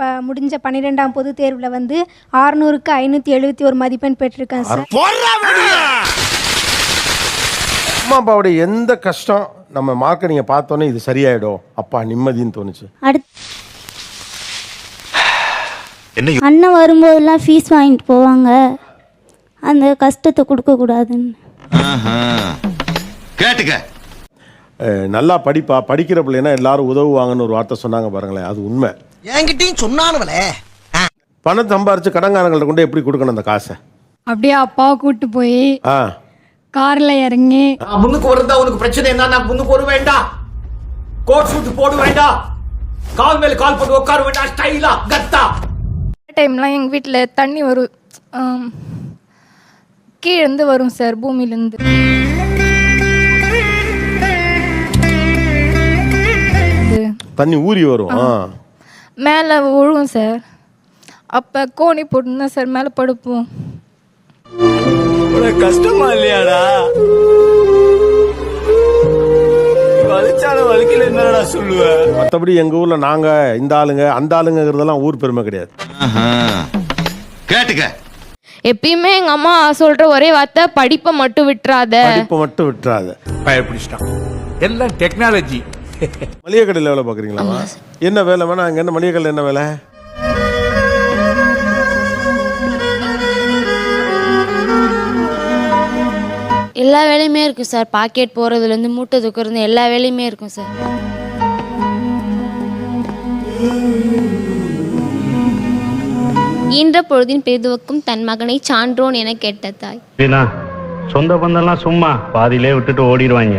ப முடிஞ்ச பன்னிரெண்டாம் பொது தேர்வில் வந்து ஆறுநூறுக்கு ஐநூற்றி எழுபத்தி ஒரு மதிப்பெண் பெற்றிருக்கேன் சார். அம்மா அப்பாவுடைய எந்த கஷ்டம் நம்ம மார்க்கை நீங்கள் பார்த்தோன்னே இது சரியாயிடும். அப்பா நிம்மதின்னு தோணுச்சு. அடுத்து அண்ணன் வரும்போதெல்லாம் ஃபீஸ் வாங்கிட்டு போவாங்க. அந்த கஷ்டத்தை கொடுக்கக்கூடாதுன்னு. கேட்டுக்க. நல்லா படிப்பா படிக்கிற பிள்ளைனா எல்லாரும் உதவுவாங்கன்னு ஒரு வார்த்தை சொன்னாங்க பாருங்களேன். அது உண்மை. என்கிட்டயும் சொன்னானுவலே பணம் சம்பாரிச்சு கடன்காரங்கள்ட்ட கொண்டு எப்படி கொடுக்கணும் அந்த காசை? அப்படியே அப்பாவை கூட்டு போய் ஆ. கார்ல இறங்கி முன்னுக்கு வருதா உனக்கு பிரச்சனை என்ன? நான் முன்னுக்கு வர வேண்டாம் கோட் சூட் போட வேண்டாம் கால் மேல கால் போட்டு உட்கார வேண்டாம் ஸ்டைலா கத்தா. டைம்லாம் எங்கள் வீட்டில் தண்ணி வரும் ஆம், கீழேருந்து வரும் சார் பூமியிலேருந்து. தண்ணி ஊறி வரும். ஆ. மேலே விழுவும் சார். அப்போ கோணி போட்டுருந்தா சார் மேலே படுப்போம். கஷ்டமா இல்லையாடா? மற்றபடி எங்கள் ஊரில் நாங்கள் இந்த ஆளுங்க அந்த ஆளுங்கிறதெல்லாம் ஊர் பெருமை கிடையாது. கேட்டுக்க. எப்பயுமே எங்க அம்மா சொல்ற ஒரே வார்த்தை படிப்பை மட்டும் விட்டுறாத. படிப்பை மட்டும் விட்டுறாத. பயப்பிடிச்சிட்டான். எல்லாம் டெக்னாலஜி மளிகை கடையில் வேலை பார்க்குறீங்களா? என்ன வேலை வேணா அங்கே என்ன மளிகை கடையில் என்ன வேலை? எல்லா வேலையுமே இருக்கும் சார் பாக்கெட் போகிறதுலேருந்து மூட்டை தூக்குறது எல்லா வேலையுமே இருக்கும் சார் ஈன்ற பொழுதின் பெரிதுவக்கும் தன் மகனை சான்றோன் என கேட்ட தாய். சொந்த பந்தம்லாம் சும்மா பாதியிலே விட்டுட்டு ஓடிடுவாங்க.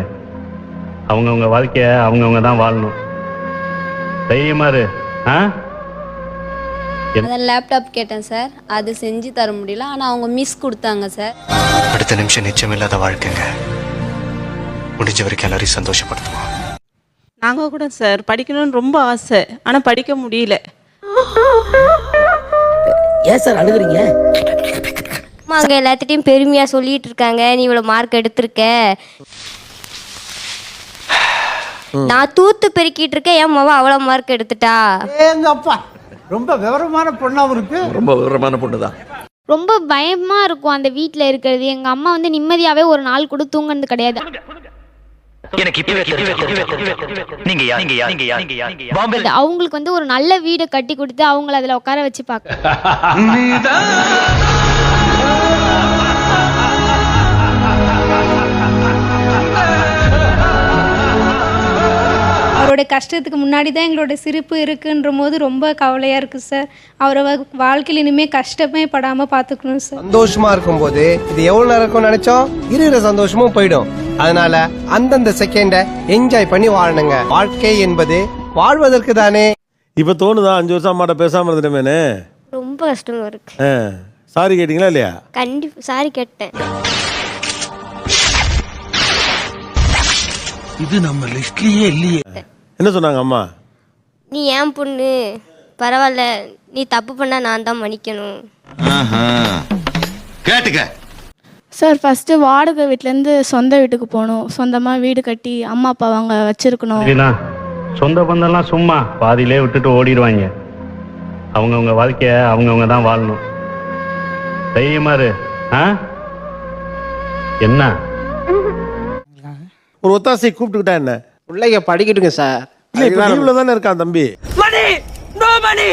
அவங்கவுங்க வாழ்க்கைய அவங்கவுங்க தான் வாழணும். தைரியமா இரு. ஆ? அதான் லேப்டாப் கேட்டேன் சார் அது செஞ்சு தர முடியல. ஆனால் அவங்க மிஸ் கொடுத்தாங்க சார் அடுத்த நிமிஷம் நிச்சயம் இல்லாத வாழ்க்கைங்க. முடிஞ்ச வரைக்கும் எல்லாரையும் சந்தோஷப்படுத்துவோம். நாங்கள் கூட சார் படிக்கணும்னு ரொம்ப ஆசை. ஆனால் படிக்க முடியல. ஏன் சார் அழுகுறீங்க? அம்மா அங்க எல்லாத்திட்டையும் பெருமையா சொல்லிட்டு இருக்காங்க. நீ இவ்வளவு மார்க் எடுத்திருக்க. நான் தூத்து பெருக்கிட்டு இருக்கேன் என் மவ அவ்வளவு மார்க் எடுத்துட்டா? அப்பா ரொம்ப விவரமான பொண்ணாவும் இருக்கு ரொம்ப விவரமான பொண்ணுதான். ரொம்ப பயமாக இருக்கும் அந்த வீட்டில் இருக்கிறது. எங்கள் அம்மா வந்து நிம்மதியாகவே ஒரு நாள் கூட தூங்குனது கிடையாது. அவங்களுக்கு வந்து ஒரு நல்ல வீடை கட்டி கொடுத்து அவங்கள அதில் உட்கார வச்சு பார்க்க அவரோட கஷ்டத்துக்கு முன்னாடி தான் எங்களோட சிரிப்பு இருக்குன்ற போது ரொம்ப கவலையாக இருக்குது சார் அவரை வ- வாழ்க்கையில் இனிமேல் கஷ்டமே படாமல் பார்த்துக்கணும் சார் சந்தோஷமா இருக்கும்போது இது எவ்வளவு நேரம் இருக்கும்னு நினைச்சோம்? இருக்கிற சந்தோஷமும் போயிடும். அதனால அந்தந்த செகண்ட என்ஜாய் பண்ணி வாழணுங்க. வாழ்க்கை என்பது வாழ்வதற்கு தானே. இப்போ தோணுதா? அஞ்சு வருஷம் அம்மாட்ட பேசாமல் இருந்துட்டேமேனே ரொம்ப கஷ்டமா இருக்கு. ஆ. சாரி கேட்டிங்களா இல்லையா? கண்டிப்பா சாரி கேட்டேன். இது நம்ம லிஸ்ட்லயே இல்லையே. என்ன சொன்னாங்க அம்மா? நீ ஏன் பொண்ணு? பரவாயில்ல நீ தப்பு பண்ணா நான் தான் மன்னிக்கணும். கேட்டுக்க. சார் ஃபஸ்ட்டு வாடகை வீட்டிலேருந்து சொந்த வீட்டுக்கு போகணும். சொந்தமாக வீடு கட்டி அம்மா அப்பா அவங்க வச்சுருக்கணும். சொந்த பந்தம்லாம் சும்மா பாதியிலே விட்டுட்டு ஓடிடுவாங்க. அவங்கவுங்க வாழ்க்கைய அவங்கவுங்க தான் வாழணும். தைரியமா இரு. ஆ? என்ன? ஒரு ஒத்தாசை கூப்பிட்டுக்கிட்டா என்ன? பிள்ளைங்க படிக்கட்டுங்க சார். இல்லை இப்போ லீவில் தானே இருக்கான் தம்பி. மணி! நோ மணி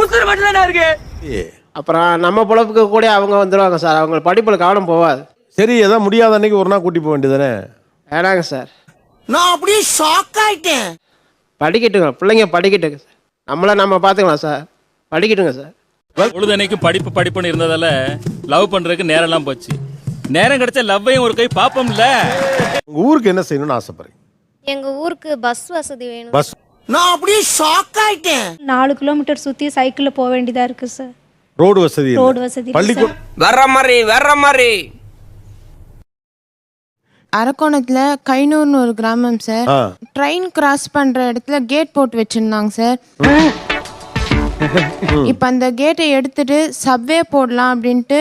உசுறு மட்டும் தானே இருக்கு? ஏ, அப்புறம் நம்ம பொழப்புக்கு கூட அவங்க வந்துடுவாங்க சார். அவங்க படிப்புல கவனம் போவாது. சரி ஏதாவது முடியாத அன்னைக்கு ஒரு நாள் கூட்டி போக வேண்டியதானே வேணாங்க சார். நான் அப்படியே ஷாக் ஆயிட்டேன். படிக்கட்டுங்க பிள்ளைங்க படிக்கட்டுங்க சார். நம்மள நம்ம பார்த்துக்கலாம் சார். படிக்கட்டுங்க சார். பொழுதனைக்கு படிப்பு படிப்புன்னு இருந்ததால லவ் பண்றதுக்கு நேரம் எல்லாம் போச்சு. நேரம் கிடைச்ச லவ்வையும் ஒரு கை பாப்போம்ல உங்கள் ஊருக்கு என்ன செய்யணும்னு ஆசைப்படுறீங்க? எங்க ஊருக்கு பஸ் வசதி வேணும். பஸ் நான் அப்படியே ஷாக் ஆயிட்டேன். நாலு கிலோமீட்டர் சுற்றி சைக்கிளில் போக வேண்டியதாக இருக்குது சார் ரோடு வசதி இல்லை. ரோடு வசதி இல்லை பள்ளிக்கூடம் வர்ற மாதிரி வர்ற மாதிரி. அரக்கோணத்தில் கைனூர்னு ஒரு கிராமம் சார் ஆ. ட்ரெயின் கிராஸ் பண்ணுற இடத்துல கேட் போட்டு வச்சுருந்தாங்க சார் இப்போ அந்த கேட்டை எடுத்துட்டு சப்வே போடலாம் அப்படின்ட்டு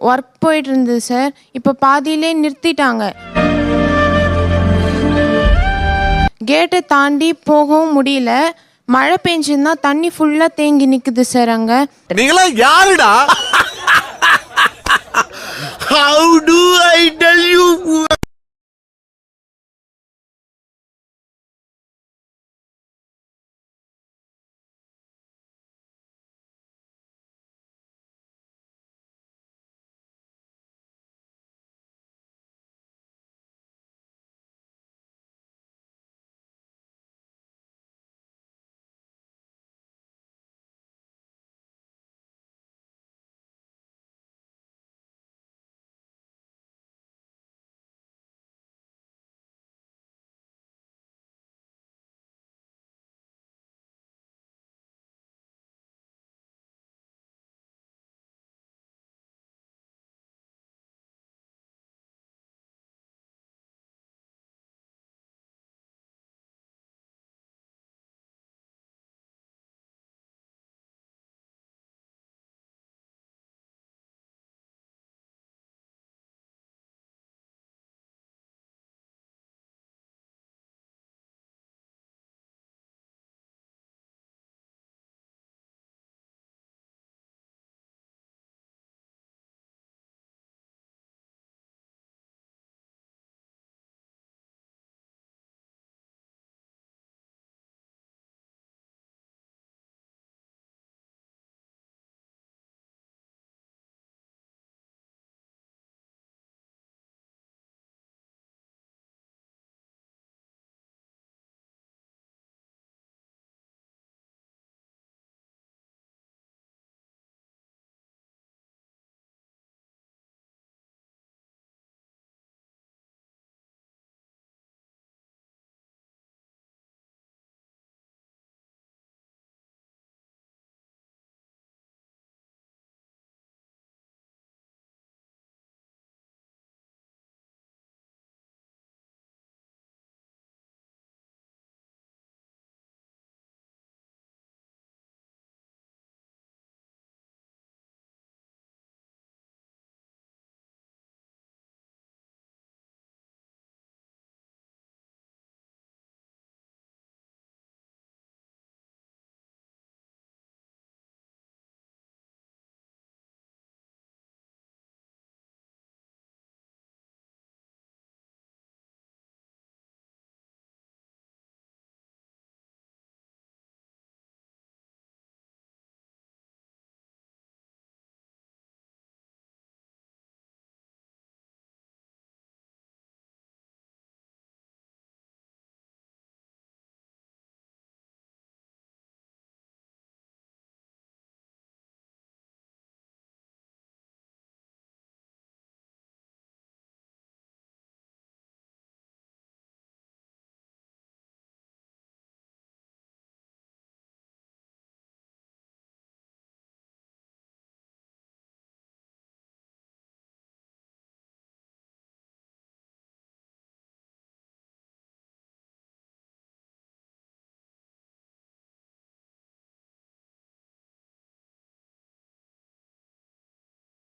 ஒர்க் போயிட்டு இருந்தது சார் இப்போ பாதியிலே நிறுத்திட்டாங்க. கேட்டை தாண்டி போகவும் முடியல. மழை பெஞ்சுன்னா தண்ணி ஃபுல்லாக தேங்கி நிற்குது சார் அங்கே. நீங்களா யாருடா? ஹவு